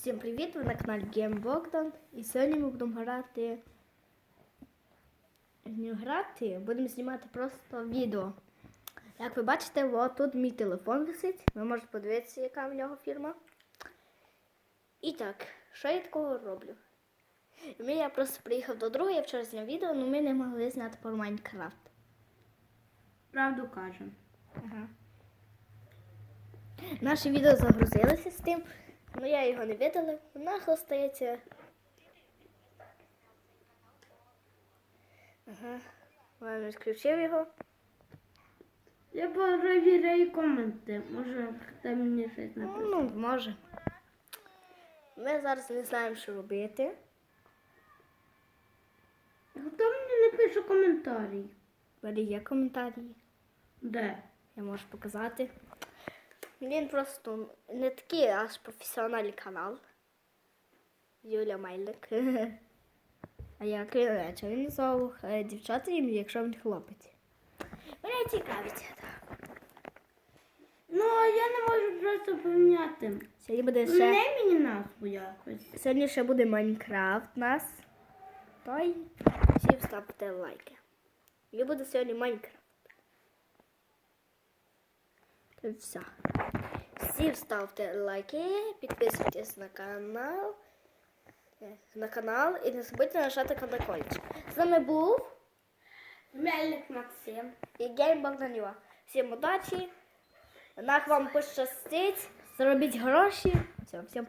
Всім привіт! Ви на каналі Game Богдан. І сьогодні ми будемо грати. Не грати, будемо знімати просто відео. Як ви бачите, от тут мій телефон висить. Ви можете подивитися, яка в нього фірма. І так, що я такого роблю? Ми я просто приїхав до друга, я вчора зняв відео, але ми не могли зняти про Майнкрафт. Правду кажемо. Ага. Наше відео загрузилося з тим, але я його не видалив. Нахо стається. Ага. Ладно, відключив його. Я перевіряю коменти. Може, хто мені щось написав. Ну, може. Ми зараз не знаємо, що робити. Хто мені напише коментарі? У є коментарі. Де? Я можу показати. Він просто не такий аж професіональний канал. Юля Мельник. А я крилеча. Він назвав е, дівчата їм, якщо він хлопець. Мене цікавить. так. Ну, а я не можу просто поміняти. Сьогодні буде ще, Не мені назву якось. сьогодні ще буде Майнкрафт нас. Той всі вставте лайки. І буде сьогодні Майнкрафт. Це все. Всі ставте лайки, підписуйтесь на канал. Е, На канал і не забудьте нажати колокольчик. З нами був Мельник Максим. і Гейм Богданюва. Всім удачі. Нах вам пощастить. Заробіть гроші. Все, всім пока.